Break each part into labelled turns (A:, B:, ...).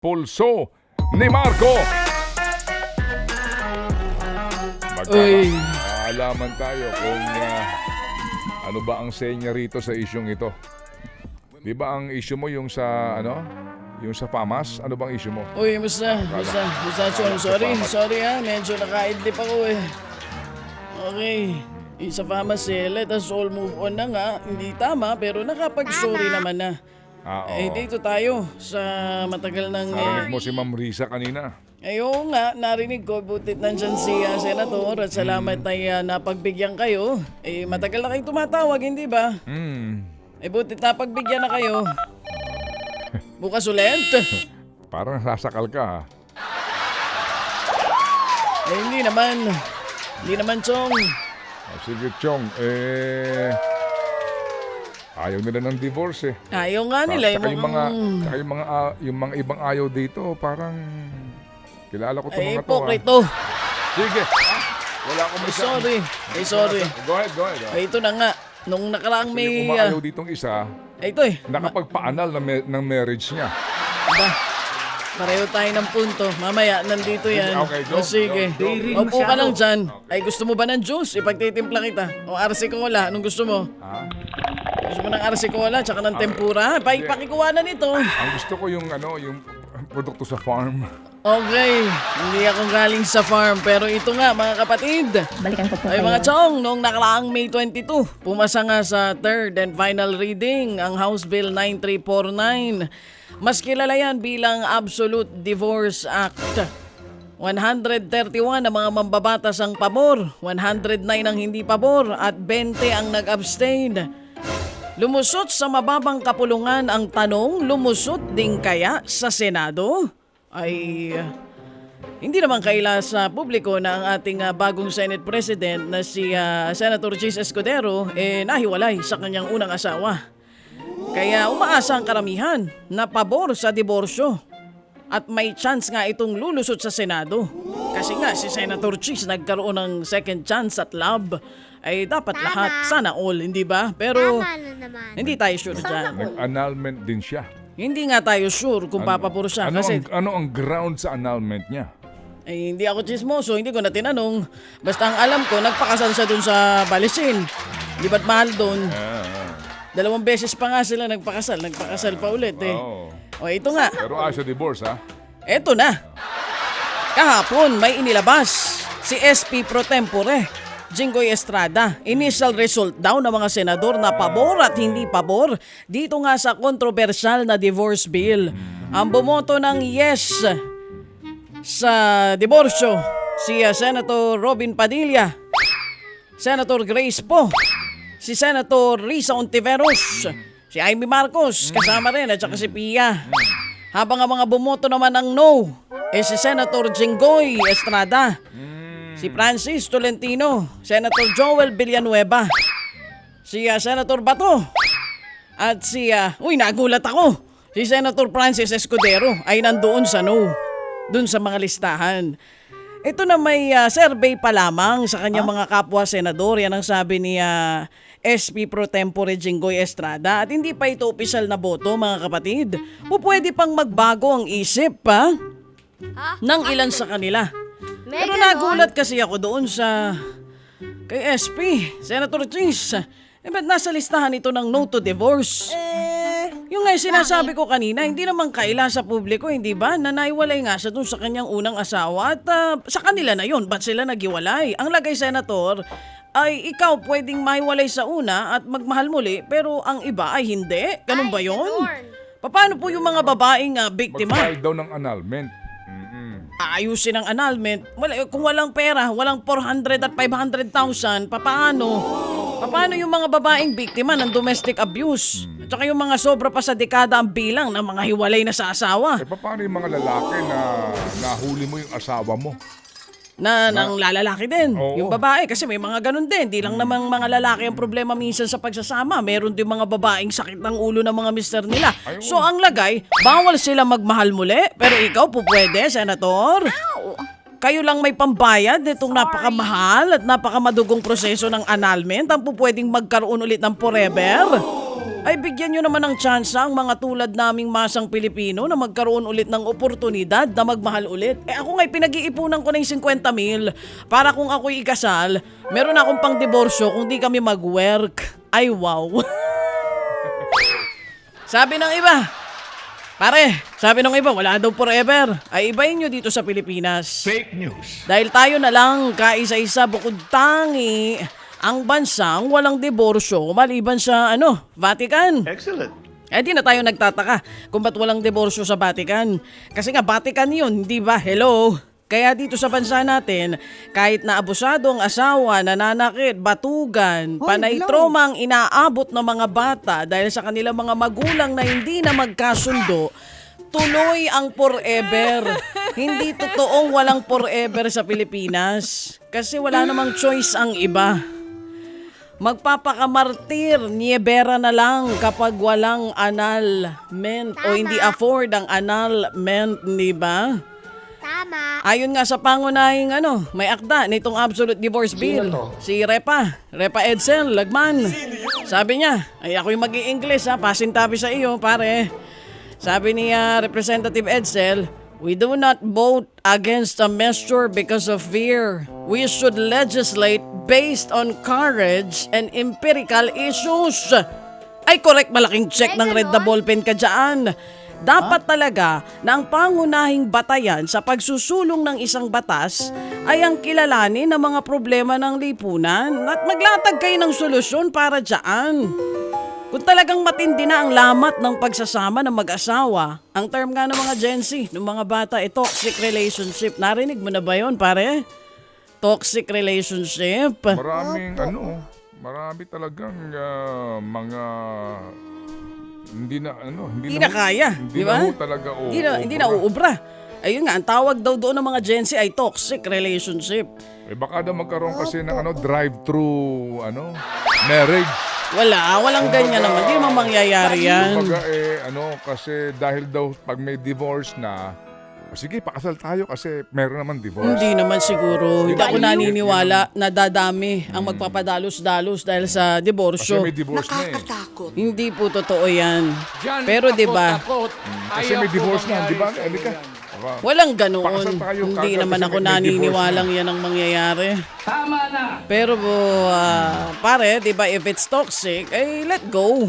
A: pulso ni Marco.
B: Uy.
A: Magkakaalaman tayo kung ah, ano ba ang senya rito sa isyong ito. Di ba ang issue mo yung sa ano? Yung sa FAMAS? Ano bang issue mo?
B: Uy, musta? Musta? Musta, Chong? Sorry, sorry ha. Medyo nakaidlip ako eh. Okay. Yung sa pharmacy, let us all move on na nga. Hindi tama, pero nakapag-sorry naman na.
A: Ah, oo.
B: Eh, dito tayo sa matagal ng...
A: Narinig
B: Eh,
A: mo si Ma'am Risa kanina.
B: eh, oo nga, narinig ko. Butit nandyan si ah, Senator at salamat ay ah, napagbigyan kayo. Eh, matagal na kayong tumatawag, hindi ba?
A: Hmm.
B: Eh, butit napagbigyan na kayo. Bukas ulit.
A: Parang sasakal ka ha.
B: Eh, hindi naman. Hindi naman, Chong.
A: Ah, Sige, Chong. Eh... Ayaw nila ng divorce eh.
B: Ayaw nga nila.
A: Tsaka yung mga,
B: mm,
A: tsaka yung mga, ah, yung mga ibang ayaw dito, parang... Kilala ko itong
B: Ay,
A: mga to. ah.
B: ipokrito.
A: Sige. Ah, Wala akong
B: Ay,
A: may
B: sorry. Ay, sorry.
A: Go ahead, go ahead. ah.
B: Ay, ito na nga. Nung nakaraang
A: May,
B: may...
A: yung
B: ah,
A: umaayaw ditong isa,
B: ay, ito eh.
A: nakapagpaanal ng, ng marriage niya.
B: Ba, pareho tayo ng punto. Mamaya, nandito yan.
A: Okay, go,
B: O, sige.
A: go, go.
B: Upo ka lang dyan. Ay, gusto mo ba ng juice? Ipagtitimpla kita. O, RC Cola. Anong gusto mo?
A: Ha?
B: Gusto mo ng RC Cola tsaka ng tempura? Pa, ipakikuha na nito.
A: Ang gusto ko yung ano, yung produkto sa farm.
B: Okay. Hindi ako galing sa farm. Pero ito nga, mga kapatid.
C: Balikan ko po
B: Ay
C: kayo.
B: mga chong, noong nakaraang May 22, pumasa nga sa third and final reading ang House Bill 9349. Mas kilala yan bilang Absolute Divorce Act. 131 ang mga mambabatas ang pabor, 109 ang hindi pabor at 20 ang nag-abstain. Lumusot sa mababang kapulungan ang tanong, lumusot din kaya sa Senado? Ay, hindi naman kaila sa publiko na ang ating ah, bagong Senate President na si ah, Senator Chis Escudero eh nahiwalay sa kanyang unang asawa. Kaya umaasa ang karamihan na pabor sa diborsyo. At may chance nga itong lulusot sa Senado. Kasi nga si Senator Chis nagkaroon ng second chance at love. Ay dapat lahat, sana all, hindi ba? Pero
D: Tama na naman.
B: hindi tayo sure dyan.
A: Nag-annulment din siya.
B: Hindi nga tayo sure kung papapuro siya.
A: Ano,
B: Kasi
A: ang, ano ang ground sa annulment niya?
B: Ay, hindi ako chismoso, hindi ko na tinanong. Basta ang alam ko, nagpakasal siya dun sa Balisin. Di ba't mahal dun?
A: Ah, ah.
B: Dalawang beses pa nga sila nagpakasal, nagpakasal pa ulit eh.
A: Oo.
B: O ito nga,
A: Pero ayaw sa divorce ha?
B: eto na. Kahapon may inilabas si SP Pro Tempore, Jinggoy Estrada. Initial result daw ng mga senador na pabor at hindi pabor dito nga sa kontrobersyal na divorce bill. Ang bumoto ng yes sa diborsyo si Senator Robin Padilla, Senator Grace Po, si Senator Risa Ontiveros, si Amy Marcos, kasama rin, at saka si Pia. Habang ang mga bumoto naman ng no, eh si Senator Jinggoy Estrada, si Francis Tolentino, Senator Joel Villanueva, si uh, Senator Bato, at si, uh, uy nagulat ako, si Senator Francis Escudero ay nandoon sa no, dun sa mga listahan. Ito na may ah, survey pa lamang sa kanyang mga kapwa senador. Yan ang sabi ni ah, SP Pro Tempore Jinggoy Estrada. At hindi pa ito opisyal na boto mga kapatid. O pwede pang magbago ang isip pa ng ilan sa kanila. Pero nagulat kasi ako doon sa kay SP, Senator Chis. Eh ba't nasa listahan ito ng no to divorce? Yung nga sinasabi ko kanina, hindi naman kaila sa publiko, hindi ba? Na naiwalay nga siya dun sa kanyang unang asawa at ah, sa kanila na yon ba't sila nagiwalay? Ang lagay, Senator, ay ikaw pwedeng mahiwalay sa una at magmahal muli, pero ang iba ay hindi. Ganun ba yon? Paano po yung mga babaeng ah, biktima?
A: Mag-file daw ng annulment. Mm-mm.
B: Aayusin ang annulment. Wala, kung walang pera, walang 400 at 500,000, papaano? Paano yung mga babaeng biktima ng domestic abuse? At saka yung mga sobra pa sa dekada ang bilang ng mga hiwalay na sa asawa
A: Eh, paano yung mga lalaki na nahuli mo yung asawa mo?
B: Na nang lalalaki din.
A: Oo.
B: Yung babae kasi may mga ganun din. Di lang namang mga lalaki ang problema minsan sa pagsasama. Meron din mga babaeng sakit ng ulo ng mga mister nila.
A: Ayun.
B: So ang lagay, bawal sila magmahal muli. Pero ikaw po pwede, Senator. Kayo lang may pambayad nitong napakamahal at napakamadugong proseso ng annulment ang po pwedeng magkaroon ulit ng forever. Ay bigyan nyo naman ng tsansa ang mga tulad naming masang Pilipino na magkaroon ulit ng oportunidad na magmahal ulit. Eh ako nga'y pinag-iipunan ko na yung 50 mil para kung ako'y ikasal, meron akong pang diborsyo kung di kami mag-work. Ay wow. sabi ng iba, pare, sabi ng iba, wala daw forever. Ay ibahin nyo dito sa Pilipinas.
C: Fake news.
B: Dahil tayo na lang, kaisa-isa bukod tangi, ang bansang walang diborsyo maliban sa ano, Vatican.
C: Excellent.
B: Eh di na tayo nagtataka kung ba't walang diborsyo sa Vatican. Kasi nga Vatican yun, di ba? Hello? Kaya dito sa bansa natin, kahit na abusado ang asawa, nananakit, batugan, panay trauma ang inaabot ng mga bata dahil sa kanilang mga magulang na hindi na magkasundo, tuloy ang forever. hindi totoong walang forever sa Pilipinas. Kasi wala namang choice ang iba. Magpapakamartir, niebera na lang kapag walang annulment o hindi afford ang annulment, di ba?
D: Tama.
B: Ayon nga sa pangunahing ano, may akda nitong Absolute Divorce Bill, si Repa, Repa Edsel Lagman. Sabi niya, ay ako yung mag english ha, pasintabi sa iyo, pare. Sabi ni ah, Representative Edsel, We do not vote against a measure because of fear. We should legislate based on courage and empirical issues. Ay, correct, malaking check ng red the ballpen ka dyan. Dapat talaga na ang pangunahing batayan sa pagsusulong ng isang batas ay ang kilalanin ng mga problema ng lipunan at maglatag kayo ng solusyon para dyan. Kung talagang matindi na ang lamat ng pagsasama ng mag-asawa, ang term nga ng mga Gen Z, ng mga bata, ay toxic relationship. Narinig mo na ba yon pare? Toxic relationship.
A: Maraming ano, marami talagang ah, mga hindi na ano, hindi,
B: Hindi na kaya,
A: Hindi
B: di ba?
A: na talaga o.
B: Hindi na, hindi na uubra. Ayun nga, ang tawag daw doon ng mga Gen Z ay toxic relationship.
A: Eh baka daw magkaroon kasi ng ano drive-through ano marriage.
B: Wala, walang ganyan naman. Hindi naman mangyayari yan.
A: Kumbaga eh ano kasi dahil daw pag may divorce na o sige, pakasal tayo kasi meron naman divorce.
B: Hindi naman siguro. Hindi ako
A: Yun-
B: naniniwala na dadami ang magpapadalos-dalos dahil sa
A: Kasi
B: diborsyo.
A: may divorce na eh.
B: Hindi po totoo yan. Pero 'di ba?
A: Kasi may divorce na, di ba? Elika.
B: Walang ganoon. Hindi naman ako naniniwalang yan ang mangyayari. Tama na. Pero ah, pare, 'di ba if it's toxic, ay let go.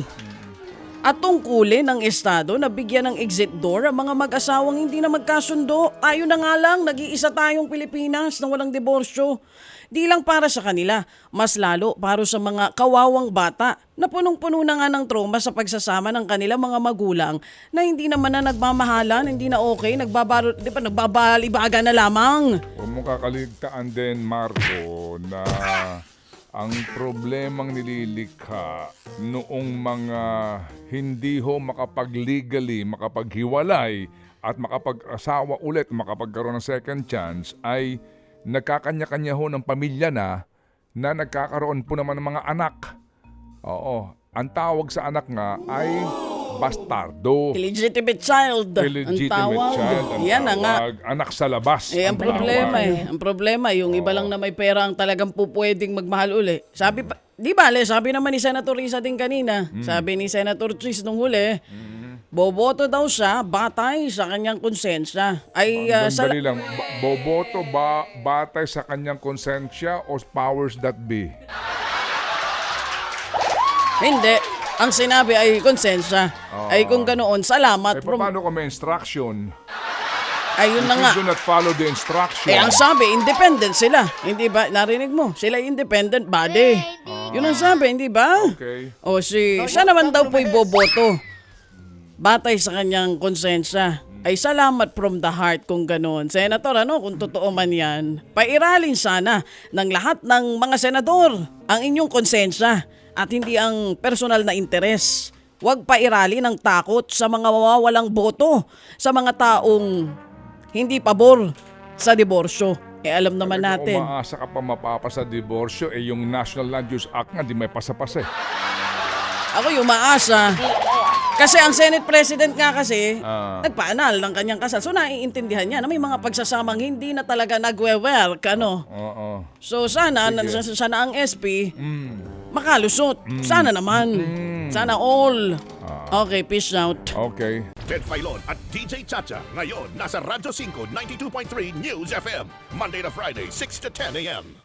B: At tungkulin ng Estado na bigyan ng exit door ang mga mag-asawang hindi na magkasundo. Tayo na nga lang, nag-iisa tayong Pilipinas na walang diborsyo. Di lang para sa kanila, mas lalo para sa mga kawawang bata na punong-puno na nga ng trauma sa pagsasama ng kanilang mga magulang na hindi naman na nagmamahalan, hindi na okay, nagbabaro, di ba, nagbabalibaga na lamang.
A: Huwag mo kakaligtaan din, Marco, na ang problemang nililikha noong mga hindi ho makapag-legally, makapaghiwalay at makapag-asawa ulit, makapagkaroon ng second chance ay nagkakanya-kanya ho ng pamilya na na nagkakaroon po naman ng mga anak. Oo. Ang tawag sa anak nga ay bastardo.
B: Illegitimate child. ang
A: Illegitimate
B: tawag.
A: child. Ang
B: Yan na nga.
A: tawag. Anak sa labas.
B: Eh, ang problema
A: tawag.
B: eh. Ang problema, yung iba lang na may pera ang talagang po pwedeng magmahal uli. Sabi pa, di ba, Le, sabi naman ni Senator Risa din kanina,
A: Mm.
B: sabi ni Senator Tris nung huli, boboto daw siya batay sa kanyang konsensya. Ay, ah, sa,
A: lang, Ba- boboto ba batay sa kanyang konsensya o powers that be?
B: hindi. Ang sinabi ay konsensya. Ay kung ganoon, salamat.
A: Eh,
B: From,
A: paano kung may instruction?
B: ayun na nga.
A: you do not follow the instruction,
B: Eh, ang sabi, independent sila. Hindi ba? Narinig mo? Sila independent body. Yun ang sabi, hindi ba?
A: okay.
B: O si, siya naman daw po'y boboto. Batay sa kanyang konsensya. Ay salamat from the heart kung ganoon. Senator, ano, kung totoo man yan, pairalin sana ng lahat ng mga senador ang inyong konsensya at hindi ang personal na interes. Huwag pairali ng takot sa mga mawawalang boto, sa mga taong hindi pabor sa diborsyo. Eh alam naman
A: Kung
B: natin.
A: umaasa ka pa mapapasa diborsyo, eh yung National Land Use Act nga, di may pasapasa eh.
B: Ako yung maasa. Kasi ang Senate President nga kasi,
A: Ah.
B: nagpaanal ng kanyang kasal. So naiintindihan niya na may mga pagsasamang hindi na talaga nagwe-work. Ano?
A: Oo.
B: So sana, na, sana ang SP, makalusot. Sana naman.
A: Mm.
B: Sana all. Okay, peace out.
A: Okay.
C: Ted Filon at DJ Chacha. Ngayon, nasa Radyo 5, 92.3 News FM. Monday to Friday, 6 to 10 a.m.